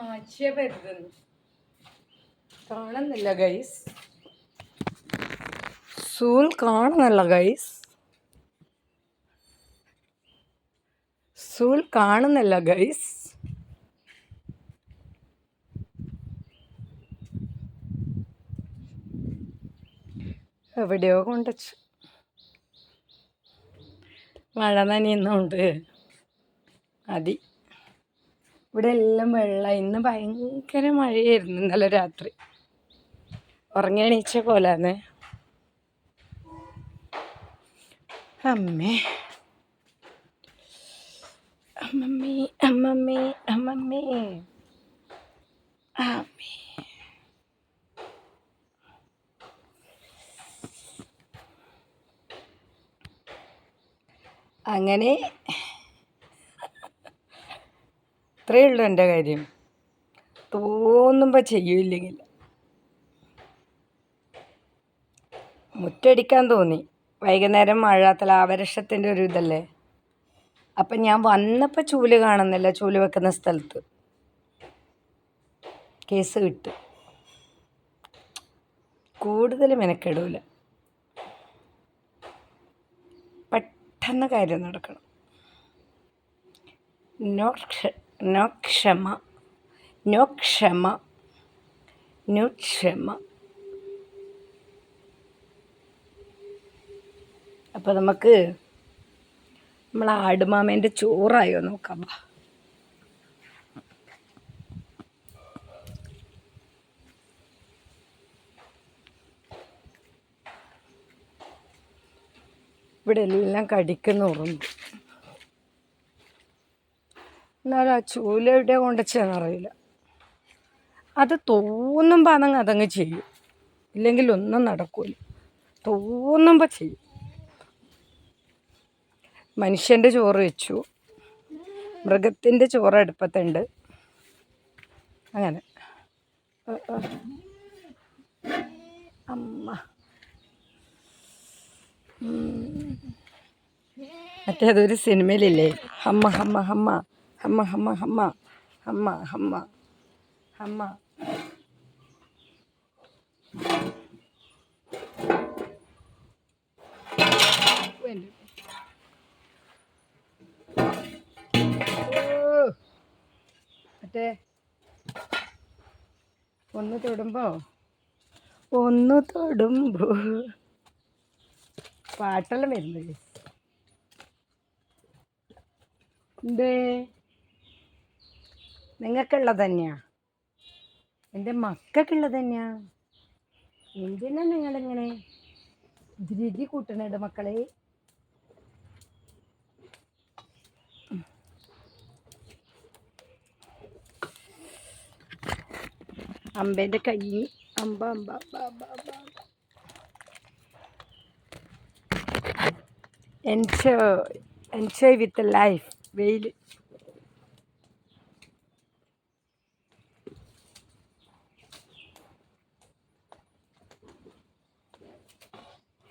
മാച്ചിയ പരുതുന്നു. കാണുന്നില്ല ഗൈസ് സൂൽ കാണുന്നില്ല ഗൈസ് സൂൽ കാണുന്നില്ല ഗൈസ് എവിടെയോ കൊണ്ടുവച്ചു. മഴ നനയുന്നുണ്ട്. മതി ഇവിടെ എല്ലാം വെള്ളം. ഇന്ന് ഭയങ്കര മഴയായിരുന്നു ഇന്നലെ രാത്രി. ഉറങ്ങി എണീച്ച പോലാന്ന്. അമ്മേ. അമ്മമ്മേ അമ്മമ്മേ അമ്മമ്മേ. അമ്മേ. അങ്ങനെ ഇത്രയേ ഉള്ളൂ എന്റെ കാര്യം. തോന്നുമ്പോൾ ചെയ്യൂല്ലെങ്കിൽ മുറ്റടിക്കാൻ തോന്നി. വൈകുന്നേരം മഴ തലാവരക്ഷത്തിന്റെ ഒരു ഇതല്ലേ? അപ്പം ഞാൻ വന്നപ്പോൾ ചൂൽ കാണുന്നില്ല. ചൂൽ വെക്കുന്ന സ്ഥലത്ത്. കേസ് കിട്ടും. കൂടുതൽ മെനക്കെടൂല. പെട്ടെന്ന് കാര്യം നടക്കണം. നോ ക്ഷ നോ ക്ഷമ നോ ക്ഷമ നോ ക്ഷമ. അപ്പോൾ നമുക്ക് നമ്മൾ ആടുമാമേന്റെ ചോറായോ നോക്കാം ഇവിടെ എല്ലാം കടിക്കുന്ന എന്നാലും ആ ചൂല എവിടെ കൊണ്ടുവച്ചെന്നറിയില്ല അത് തോന്നുമ്പോൾ അതങ്ങ് അതങ്ങ് ചെയ്യും. ഇല്ലെങ്കിൽ ഒന്നും നടക്കൂല. തോന്നുമ്പോൾ ചെയ്യും. മനുഷ്യന്റെ ചോറ് വെച്ചു. മൃഗത്തിന്റെ ചോറ് അടുപ്പത്തുണ്ട്. അങ്ങനെ. അമ്മ. മറ്റേതൊരു സിനിമയിലില്ലേ? ഹമ്മ ഹമ്മ ഹമ്മ. ഹമ്മ ഹമ്മ ഹമ്മ ഹമ്മ ഹമ്മ ഹമ്മ. മറ്റേ ഒന്ന് തൊടുമ്പോ? ഒന്ന് തൊടുമ്പോ. പാട്ടെല്ലാം വരുന്നത്. എന്തേ? നിങ്ങൾക്കുള്ളത് തന്നെയാ? എന്റെ മക്കൾക്കുള്ളത് തന്നെയാ? എന്തിനാ നിങ്ങളിങ്ങനെ ധൃതി കൂട്ടണത് മക്കളെ? അമ്പേന്റെ കൈ അമ്പ അമ്പ അമ്പ അമ്പ അമ്പ. എൻജോയ് എൻജോയ് വിത്ത് ലൈഫ് വെയിൽ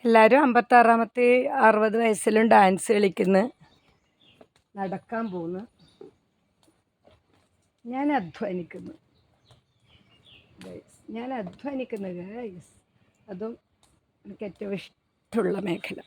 എല്ലാവരും അമ്പത്താറാമത്തെ അറുപത് വയസ്സിലും ഡാൻസ് കളിക്കുന്നു. നടക്കാൻ പോകുന്നു ഞാൻ അധ്വാനിക്കുന്നു. ഞാൻ അധ്വാനിക്കുന്നത് അതും എനിക്ക് ഏറ്റവും ഇഷ്ടമുള്ള മേഖല.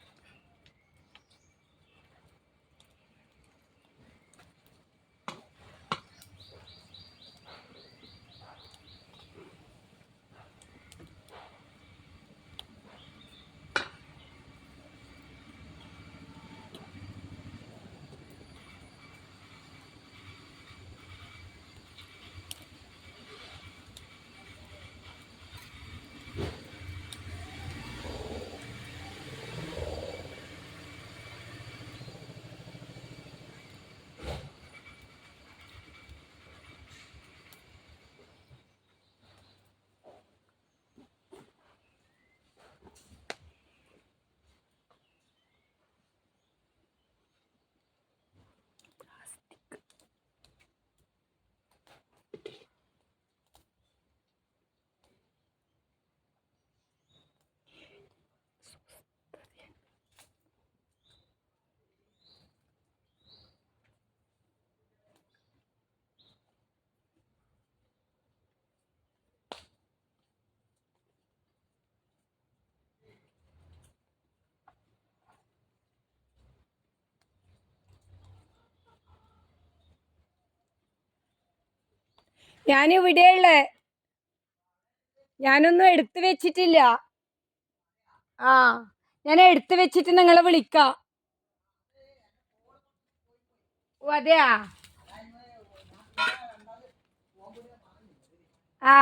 ഞാൻ ഇവിടെയുള്ളേ ഞാനൊന്നും എടുത്തു വെച്ചിട്ടില്ല. ആ ഞാൻ എടുത്തു വെച്ചിട്ട് നിങ്ങളെ വിളിക്കാം. ഓ അതെയാ? ആ.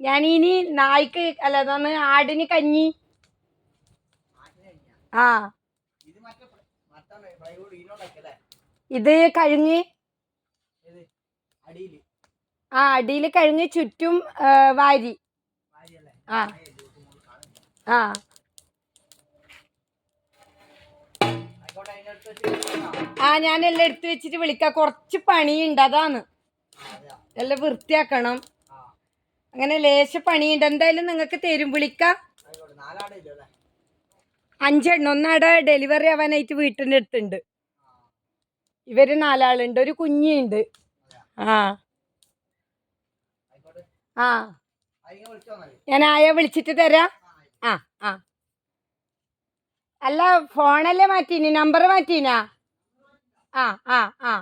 ഞാനിനി നായ്ക്ക് അല്ല അതാണ് ആടിന് കഞ്ഞി. ആ. ഇത് കഴിഞ്ഞ് ആ അടിയിൽ കഴിഞ്ഞ് ചുറ്റും വാരി. ആ. ആ ആ. ഞാൻ എല്ലാം എടുത്തു വെച്ചിട്ട് വിളിക്കാം. കുറച്ച് പണിയുണ്ട് അതാണ്. എല്ലാം വൃത്തിയാക്കണം. അങ്ങനെ ലേശ പണിയുണ്ട്. എന്തായാലും നിങ്ങൾക്ക് തരും. വിളിക്കാം. അഞ്ചെണ്ണം. ഒന്നാടെ ഡെലിവറി ആവാനായിട്ട് വീട്ടിന്റെ അടുത്തുണ്ട്. ഇവർ നാലാളുണ്ട്. ഒരു കുഞ്ഞുണ്ട് ആ. ആ. ഞാൻ ആയ വിളിച്ചിട്ട് തരാം. ആ ആ. അല്ല ഫോണല്ലേ മാറ്റീനി? നമ്പർ മാറ്റീനാ? ആ ആ ആ.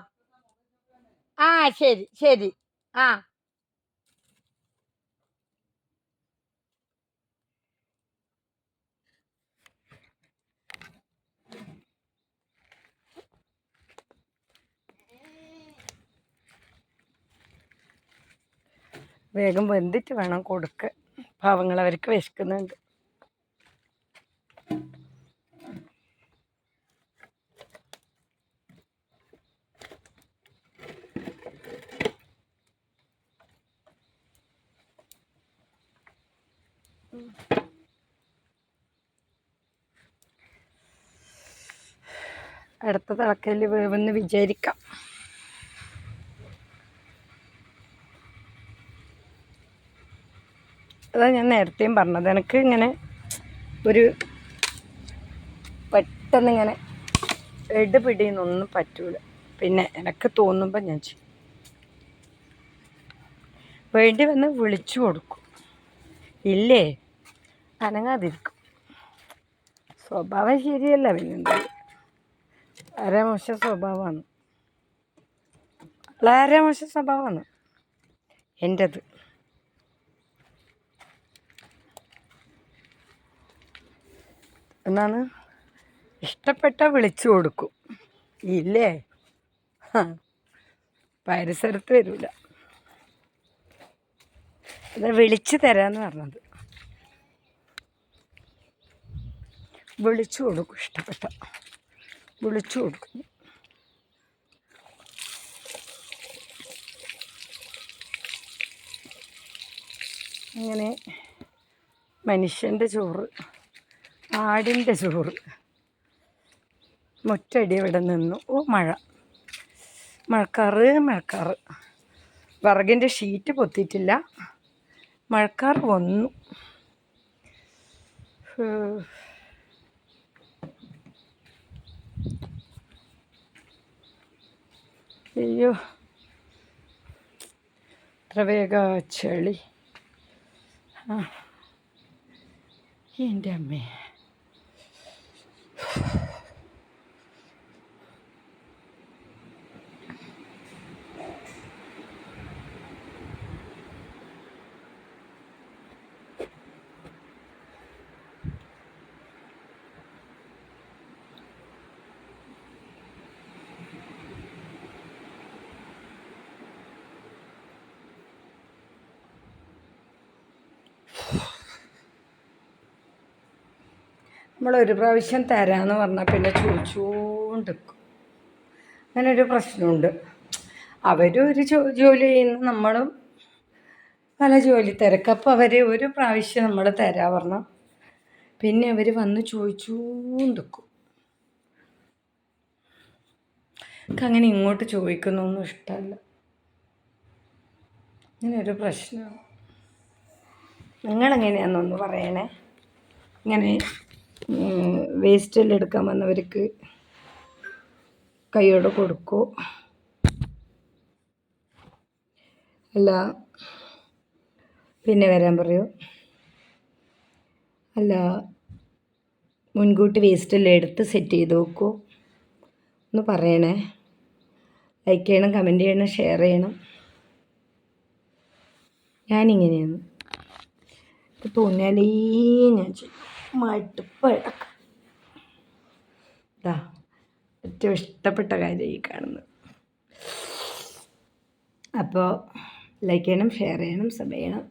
ആ ശരി ശരി. ആ. വേഗം വെന്തിട്ട് വേണം കൊടുക്ക. പാവങ്ങൾ അവർക്ക് വിശക്കുന്നുണ്ട്. അടുത്ത തിളക്കൽ വേവെന്ന് വിചാരിക്കാം. അതാ ഞാൻ നേരത്തെയും പറഞ്ഞത്. എനിക്ക് ഇങ്ങനെ ഒരു പെട്ടെന്ന് ഇങ്ങനെ എടുപിടിയെന്നൊന്നും പറ്റൂല. പിന്നെ എനിക്ക് തോന്നുമ്പോൾ ഞാൻ ചെയ്യും. വേണ്ടി വന്ന് വിളിച്ചു കൊടുക്കും. ഇല്ലേ? അനങ്ങാതിരിക്കും. സ്വഭാവം ശരിയല്ല പിന്നെ വളരെ മോശം സ്വഭാവമാണ് വളരെ മോശ സ്വഭാവമാണ് എന്റെത് എന്നാണ്? ഇഷ്ടപ്പെട്ട വിളിച്ചു കൊടുക്കും. ഇല്ലേ? പരിസരത്ത് വരില്ല അത് വിളിച്ചു തരാന്ന് പറഞ്ഞത്. വിളിച്ചു കൊടുക്കും ഇഷ്ടപ്പെട്ട. വിളിച്ചു കൊടുക്കും. അങ്ങനെ മനുഷ്യന്റെ ചോറ് ആടിന്റെ ചോറ്. മുറ്റടി ഇവിടെ നിന്നു. ഓ മഴ. മഴക്കാറ് മഴക്കാറ്. വിറകിന്റെ ഷീറ്റ് പൊത്തിയിട്ടില്ല. മഴക്കാർ വന്നു. അയ്യോ. അത്ര വേഗ ചെളി. ആ. എന്റെ അമ്മേ. നമ്മൾ ഒരു പ്രാവശ്യം തരാമെന്ന് പറഞ്ഞാൽ പിന്നെ ചോദിച്ചുകൊണ്ടിരിക്കും അങ്ങനെ ഒരു പ്രശ്നമുണ്ട്. അവരും ഒരു ജോലി ചെയ്യുന്നു നമ്മളും പല ജോലി തിരക്കപ്പോൾ അവർ ഒരു പ്രാവശ്യം നമ്മൾ തരാ പറഞ്ഞാൽ പിന്നെ അവർ വന്ന് ചോദിച്ചുകൊണ്ടിരിക്കും അങ്ങനെ ഇങ്ങോട്ട് ചോദിക്കുന്നൊന്നും ഇഷ്ടമല്ല അങ്ങനെ ഒരു പ്രശ്നമാണ് നിങ്ങളെങ്ങനെയാണെന്നൊന്ന് പറയണേ. ഇങ്ങനെ വേസ്റ്റെല്ലാം എടുക്കാൻ വന്നവർക്ക് കൈയോടെ കൊടുക്കൂ. അല്ല പിന്നെ വരാൻ പറയൂ. അല്ല മുൻകൂട്ടി വേസ്റ്റെല്ലാം എടുത്ത് സെറ്റ് ചെയ്ത് വെക്കൂ. ഒന്ന് പറയണേ. ലൈക്ക് ചെയ്യണം കമന്റ് ചെയ്യണം ഷെയർ ചെയ്യണം. ഞാനിങ്ങനെയാണ്. തോന്നിയാലേ ഞാൻ ചെയ്യും. മടുപ്പ് ഇതാ ഏറ്റവും ഇഷ്ടപ്പെട്ട കാര്യം ഈ കാണുന്നത്. അപ്പോൾ ലൈക്ക് ചെയ്യണം ഷെയർ ചെയ്യണം സബ് ചെയ്യണം.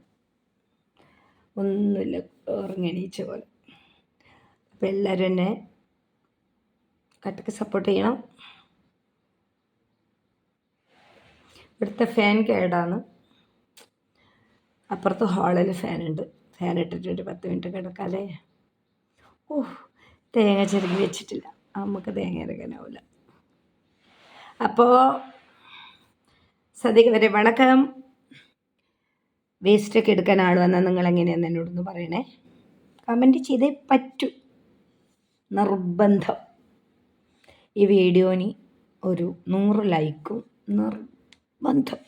ഒന്നുമില്ല ഉറങ്ങണീച്ച പോലെ. അപ്പോൾ എല്ലാവരും എന്നെ കട്ടക്ക് സപ്പോർട്ട് ചെയ്യണം. ഇവിടുത്തെ ഫാൻ കേടാണ്. അപ്പുറത്ത് ഹാളിൽ ഫാനുണ്ട് ഫാൻ ഇട്ടിട്ട് ഒരു പത്ത് മിനിറ്റ് കിടക്കാല്ലേ ഓ തേങ്ങ ചെറുകി വെച്ചിട്ടില്ല. നമുക്ക് തേങ്ങ ഇറക്കാനാവില്ല അപ്പോൾ സദ്യക്ക് വരെ വണക്കം. വേസ്റ്റൊക്കെ എടുക്കാൻ ആൾ വന്നാൽ നിങ്ങൾ എങ്ങനെയാണെന്ന് എന്നോടൊന്ന് പറയണേ. കമന്റ് ചെയ്തേ പറ്റൂ. നിർബന്ധം. ഈ വീഡിയോന് ഒരു നൂറ് ലൈക്കും നിർബന്ധം.